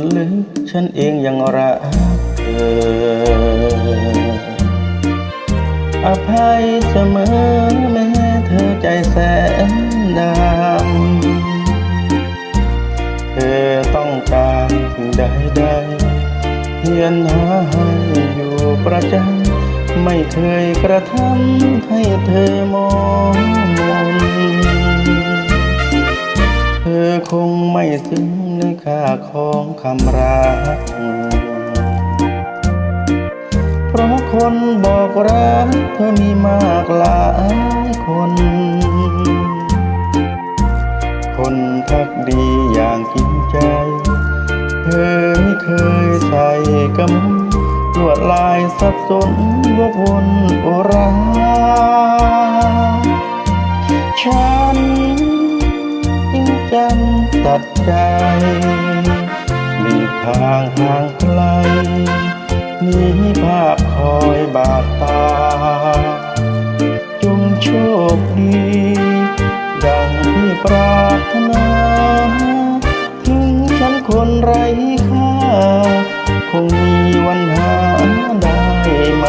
ใจจริงส่วนลึกฉันเองยังรักเธอ อภัยเสมอแม้เธอใจแสนดำเธอต้องการสิ่งใดใดเพียรหาให้อยู่ประจำไม่เคยกระทำให้เธอมองมนเธ อคงไม่ซึ้งในค่าของคำรัก เพราะคนบอกรักเธอมีมากหลายคน คนทักดีอย่างจริงใจ เธอไม่เคยใส่กำลวดลายสับสนวกวนโอราฉัน ตัดใจหลีทางห่างไกลหนีภาพคอยบาดตา จงโชคดี ดังที่ปรารถนา ถึงฉันคนไร้ค่า คงมีวันหาได้ไหม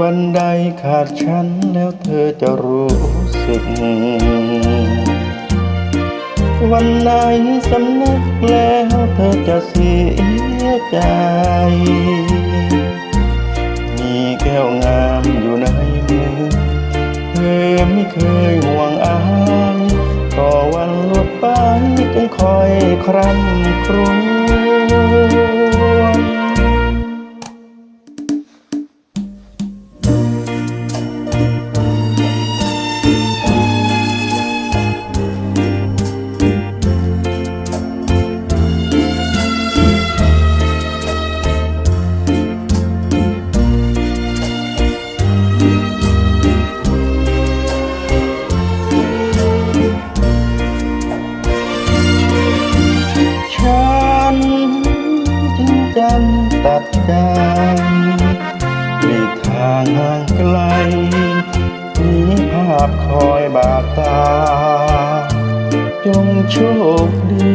วันใดขาดฉันแล้วเธอจะรู้สึก วันไหนสำนึกแล้วเธอจะเสียใจ มีแก้วงามอยู่ในมือ เธอไม่เคยห่วงอายต่อวันลวดไปจึงคอยครั้งครว ภาพคอยบาดตา จงโชคดี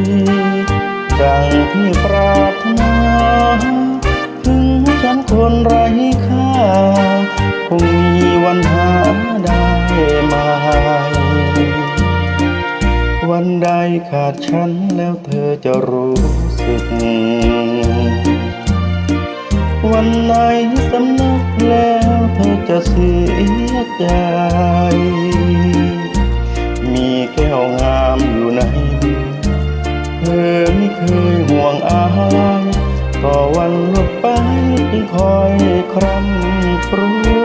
ดังที่ปรารถนา ถึงฉันคนไร้ค่า คงมีวันหาได้ไหมวันใดขาดฉันแล้วเธอจะรู้สึก วันไหนสำนึกแล้ว จะเสียใจ มีแก้วงามอยู่ในมือเธอไม่เคยห่วงอายต่อวันลบไปจึงคอยครำครว